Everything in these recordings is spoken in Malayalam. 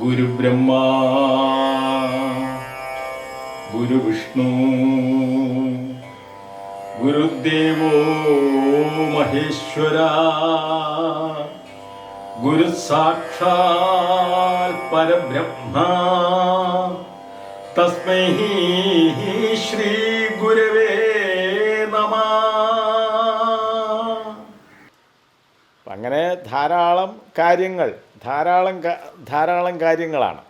ഗുരുബ്രഹ്മ ഗുരുവിഷ്ണു ഗുരുദേവോ മഹേശ്വര ഗുരു സാക്ഷാൽ പരബ്രഹ്മ തസ്മൈ ശ്രീ ധാരാളം കാര്യങ്ങൾ ധാരാളം ധാരാളം കാര്യങ്ങളാണ്.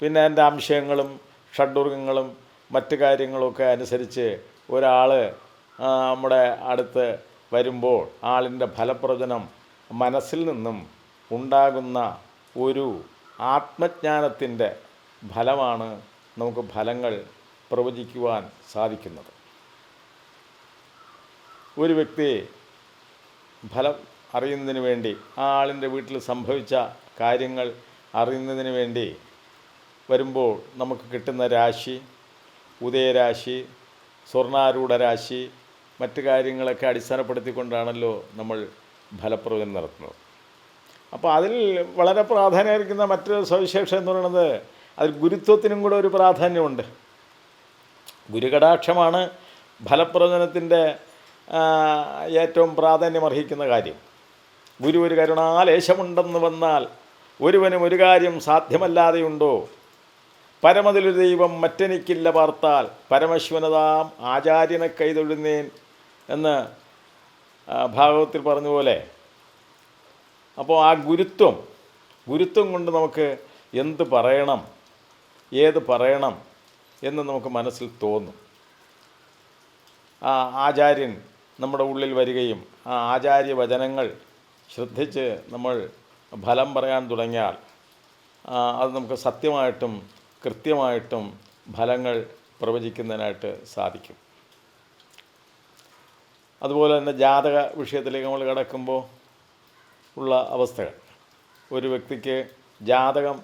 പിന്നെ എന്റെ അംശങ്ങളും ഷഡ്വർഗങ്ങളും മറ്റു കാര്യങ്ങളൊക്കെ അനുസരിച്ച് ഒരാൾ നമ്മുടെ അടുത്ത് വരുമ്പോൾ ആളിന്റെ ഫലപ്രവചനം മനസ്സിൽ നിന്നും ഉണ്ടാകുന്ന ഒരു ആത്മജ്ഞാനത്തിന്റെ ഫലമാണ് നമുക്ക് ഫലങ്ങൾ പ്രവചിക്കുവാൻ സാധിക്കുന്നത്. ഒരു വ്യക്തി ഫലം അറിയുന്നതിന് വേണ്ടി ആ ആളിന്റെ വീട്ടിൽ സംഭവിച്ച കാര്യങ്ങൾ അറിയുന്നതിന് വേണ്ടി വരുമ്പോൾ നമുക്ക് കിട്ടുന്ന രാശി ഉദയരാശി സ്വർണാരൂഢ രാശി മറ്റ് കാര്യങ്ങളൊക്കെ അടിസ്ഥാനപ്പെടുത്തിക്കൊണ്ടാണല്ലോ നമ്മൾ ഫലപ്രവചനം നടത്തുന്നത്. അപ്പോൾ അതിൽ വളരെ പ്രാധാന്യമായിരിക്കുന്ന മറ്റൊരു സവിശേഷം എന്ന് പറയുന്നത് അതിൽ ഗുരുത്വത്തിനും കൂടെ ഒരു പ്രാധാന്യമുണ്ട്. ഗുരുകടാക്ഷമാണ് ഫലപ്രവചനത്തിന്റെ ഏറ്റവും പ്രാധാന്യമർഹിക്കുന്ന കാര്യം. ഗുരു ഒരു കരുണാലേശമുണ്ടെന്ന് വന്നാൽ ഒരുവനും ഒരു കാര്യം സാധ്യമല്ലാതെയുണ്ടോ? പരമതിലൊരു ദൈവം മറ്റെനിക്കില്ല പാർത്താൽ പരമശ്വനതാം ആചാര്യനെ കൈതൊഴുന്നേൻ എന്ന് ഭാഗവത്തിൽ പറഞ്ഞ പോലെ. അപ്പോൾ ആ ഗുരുത്വം ഗുരുത്വം കൊണ്ട് നമുക്ക് എന്ത് പറയണം ഏത് പറയണം എന്ന് നമുക്ക് മനസ്സിൽ തോന്നും. ആ ആചാര്യൻ നമ്മുടെ ഉള്ളിൽ വരികയും ആ ആചാര്യ വചനങ്ങൾ ശ്രദ്ധിച്ച് നമ്മൾ ഫലം പറയാൻ തുടങ്ങിയാൽ അത് നമുക്ക് സത്യമായിട്ടും കൃത്യമായിട്ടും ഫലങ്ങൾ പ്രവചിക്കുന്നതിനായിട്ട് സാധിക്കും. അതുപോലെ തന്നെ ജാതക വിഷയത്തിലേക്ക് നമ്മൾ കിടക്കുമ്പോൾ ഉള്ള അവസ്ഥകൾ. ഒരു വ്യക്തിക്ക് ജാതകം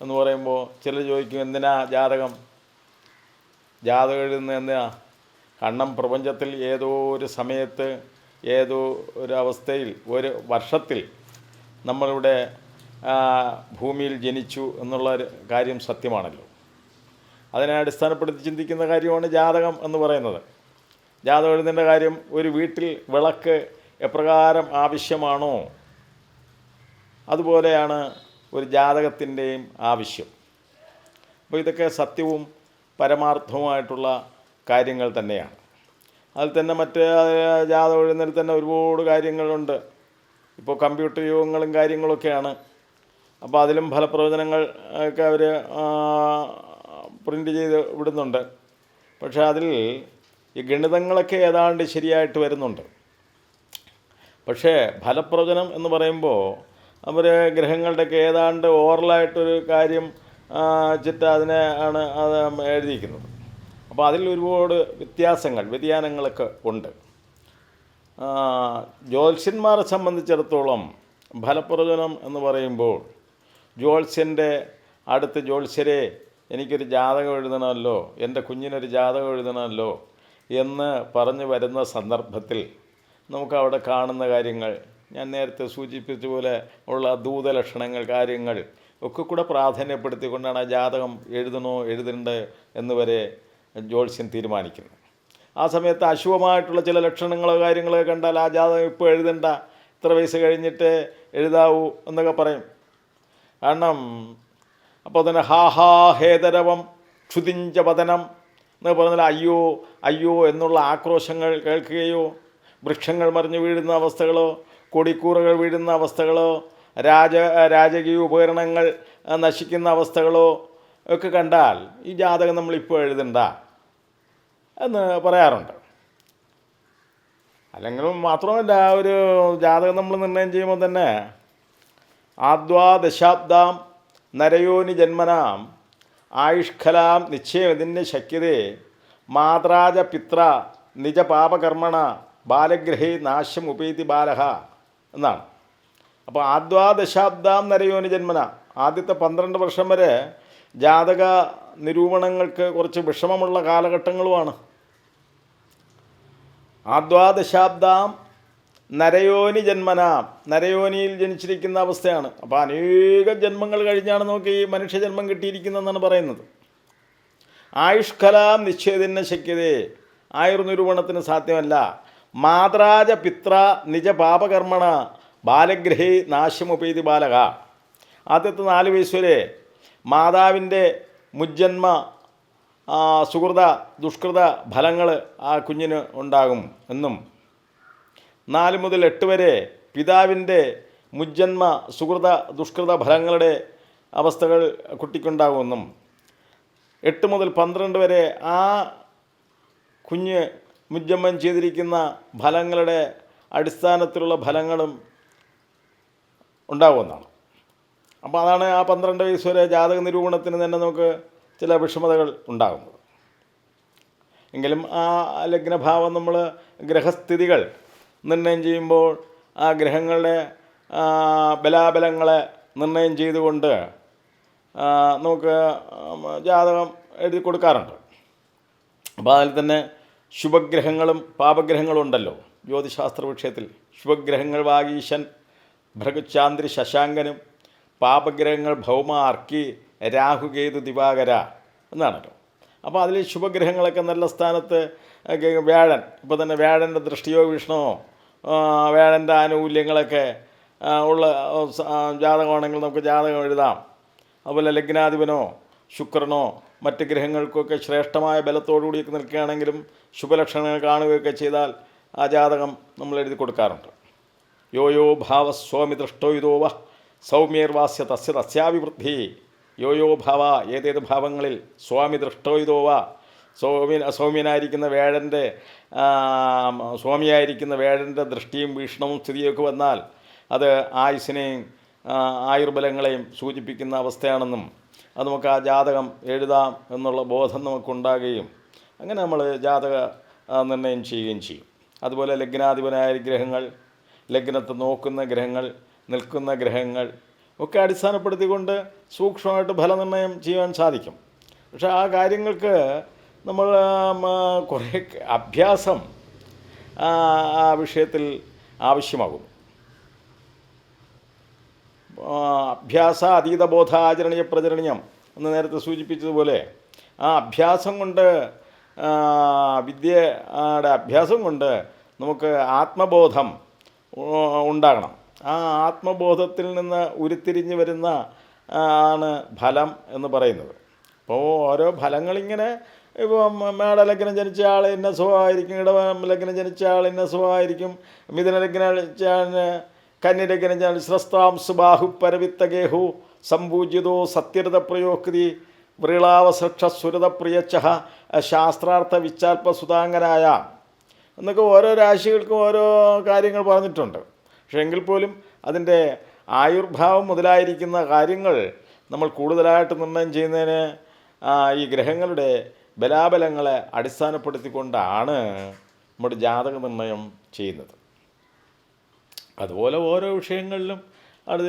എന്ന് പറയുമ്പോൾ ചിലർ ചോദിക്കും എന്തിനാ ജാതകം? ജാതകം എഴുതുന്ന എന്തിനാ? കണ്ണം പ്രപഞ്ചത്തിൽ ഏതോ ഒരു സമയത്ത് ഏതോ ഒരു അവസ്ഥയിൽ ഒരു വർഷത്തിൽ നമ്മളിവിടെ ഭൂമിയിൽ ജനിച്ചു എന്നുള്ള കാര്യം സത്യമാണല്ലോ. അതിനെ അടിസ്ഥാനപ്പെടുത്തി ചിന്തിക്കുന്ന കാര്യമാണ് ജാതകം എന്ന് പറയുന്നത്. ജാതകം എഴുതേണ്ട കാര്യം ഒരു വീട്ടിൽ വിളക്ക് എപ്രകാരം ആവശ്യമാണോ? അതുപോലെയാണ് ഒരു ജാതകത്തിന്റെയും ആവശ്യം. അപ്പോൾ ഇതൊക്കെ സത്യവും പരമാർത്ഥവുമായിട്ടുള്ള കാര്യങ്ങൾ തന്നെയാണ്. അതിൽ തന്നെ മറ്റ് ജാഥ ഒഴുന്നതിൽ തന്നെ ഒരുപാട് കാര്യങ്ങളുണ്ട്. ഇപ്പോൾ കമ്പ്യൂട്ടർ യുഗങ്ങളും കാര്യങ്ങളൊക്കെയാണ്. അപ്പോൾ അതിലും ഫലപ്രവചനങ്ങൾ ഒക്കെ അവർ പ്രിന്റ് ചെയ്ത് വിടുന്നുണ്ട്. പക്ഷേ അതിൽ ഈ ഗണിതങ്ങളൊക്കെ ഏതാണ്ട് ശരിയായിട്ട് വരുന്നുണ്ട്. പക്ഷേ ഫലപ്രവചനം എന്ന് പറയുമ്പോൾ അവർ ഗ്രഹങ്ങളുടെയൊക്കെ ഏതാണ്ട് ഓറലായിട്ടൊരു കാര്യം ചിറ്റ അതിനെ ആണ് അത് എഴുതിയിരിക്കുന്നത്. അപ്പോൾ അതിൽ ഒരുപാട് വ്യത്യാസങ്ങൾ വ്യതിയാനങ്ങളൊക്കെ ഉണ്ട്. ജ്യോത്സ്യന്മാരെ സംബന്ധിച്ചിടത്തോളം ഫലപ്രവചനം എന്ന് പറയുമ്പോൾ ജ്യോത്സ്യന്റെ അടുത്ത് ജ്യോത്സ്യരെ എനിക്കൊരു ജാതകം എഴുതണമല്ലോ എന്റെ കുഞ്ഞിനൊരു ജാതകം എഴുതണമല്ലോ എന്ന് പറഞ്ഞു വരുന്ന സന്ദർഭത്തിൽ നമുക്ക് അവിടെ കാണുന്ന കാര്യങ്ങൾ ഞാൻ നേരത്തെ സൂചിപ്പിച്ച പോലെ ഉള്ള ദൂതലക്ഷണങ്ങൾ കാര്യങ്ങൾ ഒക്കെ കൂടെ പ്രാധാന്യപ്പെടുത്തിക്കൊണ്ടാണ് ആ ജാതകം എഴുതണോ എഴുതണ്ടേ എന്ന് വരെ ജ്യോത്സ്യൻ തീരുമാനിക്കുന്നത് ആ സമയത്ത് അശുഭമായിട്ടുള്ള ചില ലക്ഷണങ്ങളോ കാര്യങ്ങളോ കണ്ടാൽ ആ ജാതകം ഇപ്പോൾ എഴുതണ്ട ഇത്ര വയസ്സ് കഴിഞ്ഞിട്ട് എഴുതാവൂ എന്നൊക്കെ പറയും. കാരണം അപ്പോൾ തന്നെ ഹാ ഹാ ഹേതരവം ക്ഷുതിഞ്ച പതനം എന്ന് പറഞ്ഞാൽ അയ്യോ അയ്യോ എന്നുള്ള ആക്രോശങ്ങൾ കേൾക്കുകയോ വൃക്ഷങ്ങൾ മറിഞ്ഞു വീഴുന്ന അവസ്ഥകളോ കൊടിക്കൂറകൾ വീഴുന്ന അവസ്ഥകളോ രാജ രാജകീയ ഉപകരണങ്ങൾ നശിക്കുന്ന അവസ്ഥകളോ ഒക്കെ കണ്ടാൽ ഈ ജാതകം നമ്മളിപ്പോൾ എഴുതണ്ട. എന്ന് പറയാറുണ്ട്. അല്ലെങ്കിൽ മാത്രമല്ല ഒരു ജാതകം നമ്മൾ നിർണയം ചെയ്യുമ്പോൾ തന്നെ ആദ്വാ ദശാബ്ദാം നരയോനി ജന്മനാം ആയുഷ്കലാം നിശ്ചയം ഇതിന്റെ ശക്യതേ. മാത്രാജ പിത്ര നിജ പാപകർമ്മണ ബാലഗ്രഹേ നാശം ഉപേതി ബാലഹ എന്നാണ്. അപ്പോൾ ആദ്വാ ദശാബ്ദാം നരയോനി ജന്മന ആദ്യത്തെ പന്ത്രണ്ട് വർഷം വരെ ജാതക നിരൂപണങ്ങൾക്ക് കുറച്ച് വിഷമമുള്ള കാലഘട്ടങ്ങളുമാണ്. ആദ്വാദശാബ്ദാം നരയോനി ജന്മന. നരയോനിയിൽ ജനിച്ചിരിക്കുന്ന അവസ്ഥയാണ്. അപ്പോൾ അനേക ജന്മങ്ങൾ കഴിഞ്ഞാണ് നോക്കി ഈ മനുഷ്യജന്മം കിട്ടിയിരിക്കുന്നതെന്നാണ് പറയുന്നത്. ആയുഷ്കലാം നിശ്ചയതിന് ശക്യതേ. ആയുർനിരൂപണത്തിന് സാധ്യമല്ല. മാതരാജ പിത്ര നിജ പാപകർമ്മണ ബാലഗ്രഹി നാശമുപേതി ബാലക. ആദ്യത്തെ നാല് വയസ്സ് വരെ മാതാവിന്റെ മുജ്ജന്മ സുഹൃത ദുഷ്കൃത ഫലങ്ങൾ ആ കുഞ്ഞിന് ഉണ്ടാകും എന്നും. നാല് മുതൽ എട്ട് വരെ പിതാവിന്റെ മുജ്ജന്മ സുഹൃത ദുഷ്കൃത ഫലങ്ങളുടെ അവസ്ഥകൾ കുട്ടിക്കുണ്ടാകുമെന്നും എട്ട് മുതൽ പന്ത്രണ്ട് വരെ ആ കുഞ്ഞ് മുജ്ജമ്മൻ ചെയ്തിരിക്കുന്ന ഫലങ്ങളുടെ അടിസ്ഥാനത്തിലുള്ള ഫലങ്ങളും ഉണ്ടാകുമെന്നാണ്. അപ്പോൾ അതാണ് ആ പന്ത്രണ്ട് വയസ്സ് വരെ ജാതക നിരൂപണത്തിന് തന്നെ നമുക്ക് ചില വിഷമതകൾ ഉണ്ടാകുന്നത്. എങ്കിലും ആ ലഗ്നഭാവം നമ്മൾ ഗ്രഹസ്ഥിതികൾ നിർണയം ചെയ്യുമ്പോൾ ആ ഗ്രഹങ്ങളുടെ ബലാബലങ്ങളെ നിർണയം ചെയ്തുകൊണ്ട് നമുക്ക് ജാതകം എഴുതി കൊടുക്കാറുണ്ട്. അപ്പോൾ അതിൽ തന്നെ ശുഭഗ്രഹങ്ങളും പാപഗ്രഹങ്ങളും ഉണ്ടല്ലോ. ജ്യോതിശാസ്ത്ര വിഷയത്തിൽ ശുഭഗ്രഹങ്ങൾ വാഗീശൻ ഭൃഗചാന്ദ്രി ശശാങ്കനും പാപഗ്രഹങ്ങൾ ഭൗമ അർക്കി രാഹുകേതു ദിവാകര എന്നാണല്ലോ. അപ്പോൾ അതിൽ ശുഭഗ്രഹങ്ങളൊക്കെ നല്ല സ്ഥാനത്ത് വ്യാഴൻ. ഇപ്പോൾ തന്നെ വ്യാഴന്റെ ദൃഷ്ടിയോ വിഷ്ണുവോ വ്യാഴന്റെ ആനുകൂല്യങ്ങളൊക്കെ ഉള്ള ജാതകമാണെങ്കിൽ നമുക്ക് ജാതകം എഴുതാം. അതുപോലെ ലഗ്നാധിപനോ ശുക്രനോ മറ്റ് ഗ്രഹങ്ങൾക്കൊക്കെ ശ്രേഷ്ഠമായ ബലത്തോടുകൂടിയൊക്കെ നിൽക്കുകയാണെങ്കിലും ശുഭലക്ഷണങ്ങൾ കാണുകയൊക്കെ ചെയ്താൽ ആ ജാതകം നമ്മൾ എഴുതി കൊടുക്കാറുണ്ട്. യോ യോ ഭാവസ്വാമി ദൃഷ്ടോ ഇതോ വ സൗമ്യർവാസ്യ തസ്യ തസ്യാഭിവൃദ്ധി യോ യോ ഭാവ ഏതേത് ഭാവങ്ങളിൽ? സ്വാമി ദൃഷ്ടോ ഇതോ വ. സൗമ്യ സൗമ്യനായിരിക്കുന്ന വേഴന്റെ സ്വാമിയായിരിക്കുന്ന വേഴന്റെ ദൃഷ്ടിയും വീക്ഷണവും സ്ഥിതിയൊക്കെ വന്നാൽ അത് ആയുസിനെയും ആയുർബലങ്ങളെയും സൂചിപ്പിക്കുന്ന അവസ്ഥയാണെന്നും അത് നമുക്ക് ആ ജാതകം എഴുതാം എന്നുള്ള ബോധം നമുക്കുണ്ടാകുകയും അങ്ങനെ നമ്മൾ ജാതക നിർണയം ചെയ്യുകയും ചെയ്യും. അതുപോലെ ലഗ്നാധിപനായ ഗ്രഹങ്ങൾ ലഗ്നത്തെ നോക്കുന്ന ഗ്രഹങ്ങൾ നിൽക്കുന്ന ഗ്രഹങ്ങൾ ഒക്കെ അടിസ്ഥാനപ്പെടുത്തിക്കൊണ്ട് സൂക്ഷ്മമായിട്ട് ഫലനിർണയം ചെയ്യാൻ സാധിക്കും. പക്ഷേ ആ കാര്യങ്ങൾക്ക് നമ്മൾ കുറേ അഭ്യാസം ആ വിഷയത്തിൽ ആവശ്യമാകും അഭ്യാസ അതീത ബോധ ആചരണീയ പ്രചരണീയം എന്ന് നേരത്തെ സൂചിപ്പിച്ചതുപോലെ ആ അഭ്യാസം കൊണ്ട് വിദ്യയുടെ അഭ്യാസം കൊണ്ട് നമുക്ക് ആത്മബോധം ഉണ്ടാകണം. ആ ആത്മബോധത്തിൽ നിന്ന് ഉരുത്തിരിഞ്ഞ് വരുന്ന ആണ് ഫലം എന്ന് പറയുന്നത്. അപ്പോൾ ഓരോ ഫലങ്ങളിങ്ങനെ ഇപ്പം മേടലഗ്നം ജനിച്ച ആൾ ഇന്ന സുഖമായിരിക്കും ഇടവ ലഗ്നം ജനിച്ച ആൾ ഇന്ന സുഖമായിരിക്കും മിഥുന ലഗ്നം ജനിച്ച ആളിന് കന്യലഗ്നം ജനിച്ച സ്രസ്താം സുബാഹു പരവിത്തഗേഹു സംപൂജിതോ സത്യരത പ്രയോക്തി വ്രീളാവസൃക്ഷ പ്രിയച്ച ശാസ്ത്രാർത്ഥ വിച്ചാൽപ്പ സുതാംഗനായ എന്നൊക്കെ ഓരോ രാശികൾക്കും ഓരോ കാര്യങ്ങൾ പറഞ്ഞിട്ടുണ്ട്. പക്ഷേ എങ്കിൽ പോലും അതിന്റെ ആയുർഭാവം മുതലായിരിക്കുന്ന കാര്യങ്ങൾ നമ്മൾ കൂടുതലായിട്ട് നിർണയം ചെയ്യുന്നതിന് ഈ ഗ്രഹങ്ങളുടെ ബലാബലങ്ങളെ അടിസ്ഥാനപ്പെടുത്തിക്കൊണ്ടാണ് നമ്മുടെ ജാതക നിർണയം ചെയ്യുന്നത്. അതുപോലെ ഓരോ വിഷയങ്ങളിലും അത്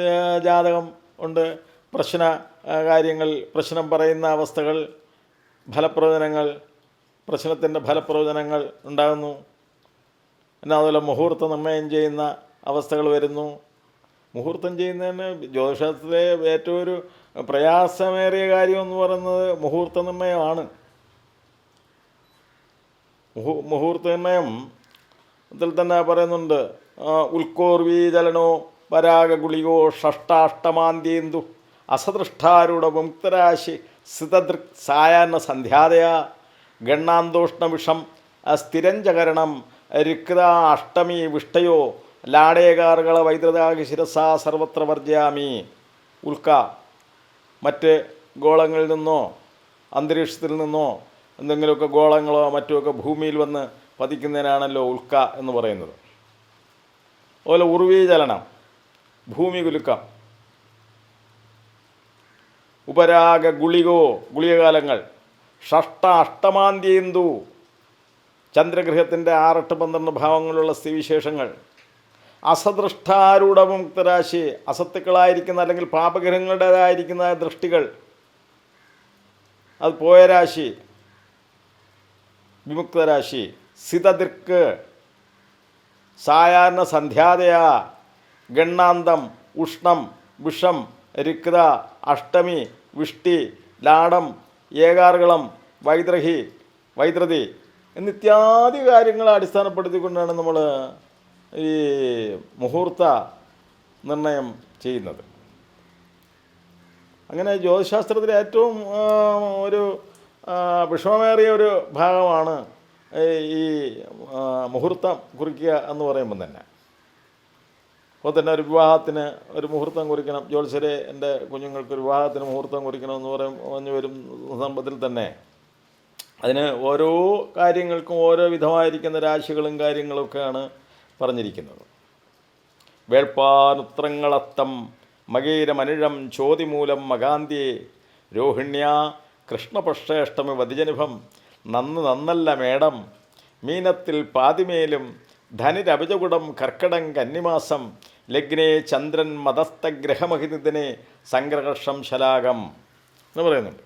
ജാതകം ഉണ്ട്. പ്രശ്ന കാര്യങ്ങൾ പ്രശ്നം പറയുന്ന അവസ്ഥകൾ ഫലപ്രവചനങ്ങൾ പ്രശ്നത്തിന്റെ ഫലപ്രവചനങ്ങൾ ഉണ്ടാകുന്നു. പിന്നെ അതുപോലെ മുഹൂർത്ത നിർണയം ചെയ്യുന്ന അവസ്ഥകൾ വരുന്നു. മുഹൂർത്തം ചെയ്യുന്നതിന് ജ്യോതിഷത്തിലെ ഏറ്റവും ഒരു പ്രയാസമേറിയ കാര്യം എന്ന് പറയുന്നത് മുഹൂർത്ത നിർണയമാണ് മുഹൂ മുഹൂർത്ത നിർണയം ഇതിൽ തന്നെ പറയുന്നുണ്ട് ഉൽക്കോർവീചലനോ പരാഗ ഗുളികോ ഷഷ്ടാഷ്ടമാന്ത്യേന്ദു അസദൃഷ്ടാരൂഢ മുക്തരാശി സ്ഥിതദൃക് സായാഹ്ന സന്ധ്യാദയ ഗണ്ണാന്തോഷ്ണ വിഷം സ്ഥിരഞ്ചകരണം രുക്ത അഷ്ടമി വിഷ്ടയോ ലാടേകാർകള വൈദ്യുതാകി ശിരസാ സർവത്ര വർജ്യാമി ഉൽക്ക. മറ്റ് ഗോളങ്ങളിൽ നിന്നോ അന്തരീക്ഷത്തിൽ നിന്നോ എന്തെങ്കിലുമൊക്കെ ഗോളങ്ങളോ മറ്റുമൊക്കെ ഭൂമിയിൽ വന്ന് പതിക്കുന്നതിനാണല്ലോ ഉൽക്ക എന്ന് പറയുന്നത്. അതുപോലെ ഉർവീചലനം ഭൂമി കുലുക്കം. ഉപരാഗ ഗുളികോ ഗുളികകാലങ്ങൾ. ഷഷ്ട അഷ്ടമാന്തിയേന്തു ചന്ദ്രഗ്രഹത്തിന്റെ ആറെട്ട് പന്ത്രണ്ട് ഭാവങ്ങളുള്ള സ്ഥിതിവിശേഷങ്ങൾ. അസദൃഷ്ടാരൂഢ മുക്തരാശി അസത്തുക്കളായിരിക്കുന്ന അല്ലെങ്കിൽ പാപഗ്രഹങ്ങളുടേതായിരിക്കുന്ന ദൃഷ്ടികൾ അത് പോയ രാശി വിമുക്തരാശി സിതദൃക്ക് സായാഹ്ന സന്ധ്യാതയ ഗണ്ണാന്തം ഉഷ്ണം വിഷം രിക്ത അഷ്ടമി വിഷ്ടി ലാടം ഏകാർകളം വൈദ്രഹി വൈദ്രതി എന്നിത്യാദി കാര്യങ്ങളെ അടിസ്ഥാനപ്പെടുത്തിക്കൊണ്ടാണ് നമ്മൾ ഈ മുഹൂർത്ത നിർണയം ചെയ്യുന്നത്. അങ്ങനെ ജ്യോതിശാസ്ത്രത്തിലെ ഏറ്റവും ഒരു വിഷമമേറിയ ഒരു ഭാഗമാണ് ഈ മുഹൂർത്തം കുറിക്കുക എന്ന് പറയുമ്പം തന്നെ. അപ്പോൾ തന്നെ ഒരു വിവാഹത്തിന് ഒരു മുഹൂർത്തം കുറിക്കണം. ജ്യോത്സരെ എന്റെ കുഞ്ഞുങ്ങൾക്ക് ഒരു വിവാഹത്തിന് മുഹൂർത്തം കുറിക്കണം എന്ന് പറയും പറഞ്ഞു വരും സമ്പത്തിൽ തന്നെ അതിന് ഓരോ കാര്യങ്ങൾക്കും ഓരോ വിധമായിരിക്കുന്ന രാശികളും കാര്യങ്ങളൊക്കെയാണ് പറഞ്ഞിരിക്കുന്നത്. വേൾപ്പാനുത്രങ്ങളത്തം മകീരമനിഴം ചോതിമൂലം മകാന്തിയെ രോഹിണ്യ കൃഷ്ണപക്ഷേഷ്ടമി വതിജനുഭം നന്ന് നന്നല്ല മേടം മീനത്തിൽ പാതിമേലും ധനിരഭിജകുടം കർക്കടം കന്നിമാസം ലഗ്നേ ചന്ദ്രൻ മതസ്ഥഗ്രഹമഹിതിനെ സംഗ്രഹർഷം ശലാകം എന്ന് പറയുന്നുണ്ട്.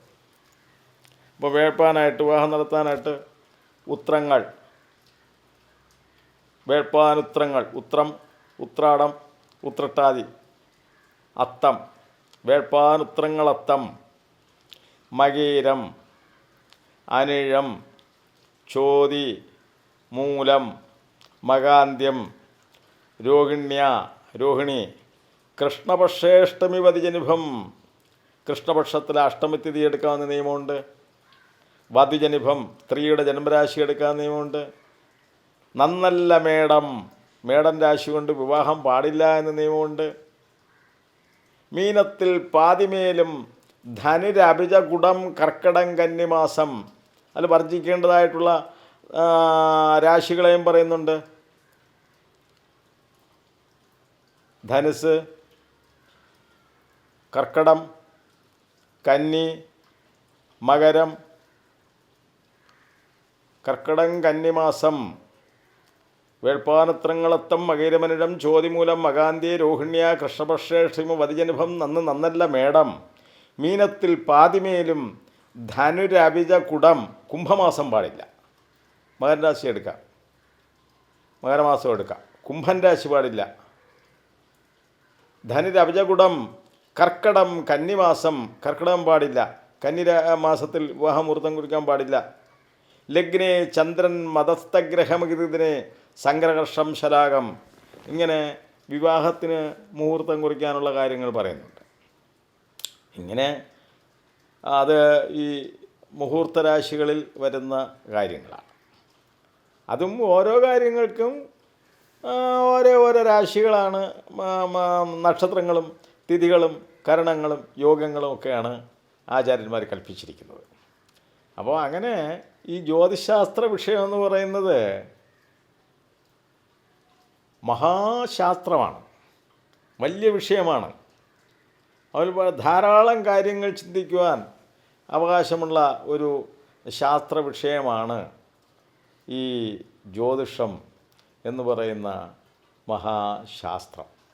അപ്പോൾ വേൾപ്പാനായിട്ട് വിവാഹം നടത്താനായിട്ട് ഉത്രങ്ങൾ വേൾപ്പാനുത്രങ്ങൾ ഉത്രം ഉത്രാടം ഉത്രട്ടാതി അത്തം വേൾപ്പാനുത്രങ്ങളത്തം മകീരം അനിഴം ചോതി മൂലം മകാന്ത്യം രോഹിണ്യ രോഹിണി കൃഷ്ണപക്ഷേഷ്ടമി വതിജനിഭം കൃഷ്ണപക്ഷത്തിൽ അഷ്ടമി തിഥി എടുക്കാവുന്ന നിയമമുണ്ട്. വധുജനിഭം സ്ത്രീയുടെ ജന്മരാശി എടുക്കാവുന്ന നിയമമുണ്ട്. നന്നല്ല മേടം. മേടം രാശി കൊണ്ട് വിവാഹം പാടില്ല എന്ന നിയമമുണ്ട്. മീനത്തിൽ പാതിമേലും ധനുരഭിജ കുടം കർക്കടം കന്നിമാസം. അതിൽ വർജിക്കേണ്ടതായിട്ടുള്ള രാശികളെയും പറയുന്നുണ്ട്. ധനുസ് കർക്കടം കന്നി മകരം കർക്കടം കന്നിമാസം. വേൾപ്പാനത്രങ്ങളത്തം മകൈരമനിടം ചോതിമൂലം മകാന്തി രോഹിണ്യ കൃഷ്ണപക്ഷേഷിമ വതിജനുഭം നന്ന് നന്നല്ല മേടം. മീനത്തിൽ പാതിമേലും ധനുരവിജ കുടം കുംഭമാസം പാടില്ല. മകരരാശി എടുക്കാം. മകരമാസം എടുക്കാം. കുംഭൻ രാശി പാടില്ല. ധനുരവിജകുടം കർക്കടം കന്നിമാസം കർക്കടകം പാടില്ല. കന്നിര മാസത്തിൽ വിവാഹമുഹൂർത്തം കുറിക്കാൻ പാടില്ല. ലഗ്നെ ചന്ദ്രൻ മതസ്ഥഗ്രഹമകൃതിനെ സംഗ്രഹർഷം ശലാകം ഇങ്ങനെ വിവാഹത്തിന് മുഹൂർത്തം കുറിക്കാനുള്ള കാര്യങ്ങൾ പറയുന്നുണ്ട്. ഇങ്ങനെ അത് ഈ മുഹൂർത്ത രാശികളിൽ വരുന്ന കാര്യങ്ങളാണ്. അതും ഓരോ കാര്യങ്ങൾക്കും ഓരോ ഓരോ രാശികളാണ് നക്ഷത്രങ്ങളും തിഥികളും കരണങ്ങളും യോഗങ്ങളും ഒക്കെയാണ് ആചാര്യന്മാർ കൽപ്പിച്ചിരിക്കുന്നത്. അപ്പോൾ അങ്ങനെ ഈ ജ്യോതിശാസ്ത്ര വിഷയം എന്ന് പറയുന്നത് മഹാശാസ്ത്രമാണ്. വലിയ വിഷയമാണ്. അതിൽ ധാരാളം കാര്യങ്ങൾ ചിന്തിക്കുവാൻ അവകാശമുള്ള ഒരു ശാസ്ത്ര വിഷയമാണ് ഈ ജ്യോതിഷം എന്ന് പറയുന്ന മഹാശാസ്ത്രം.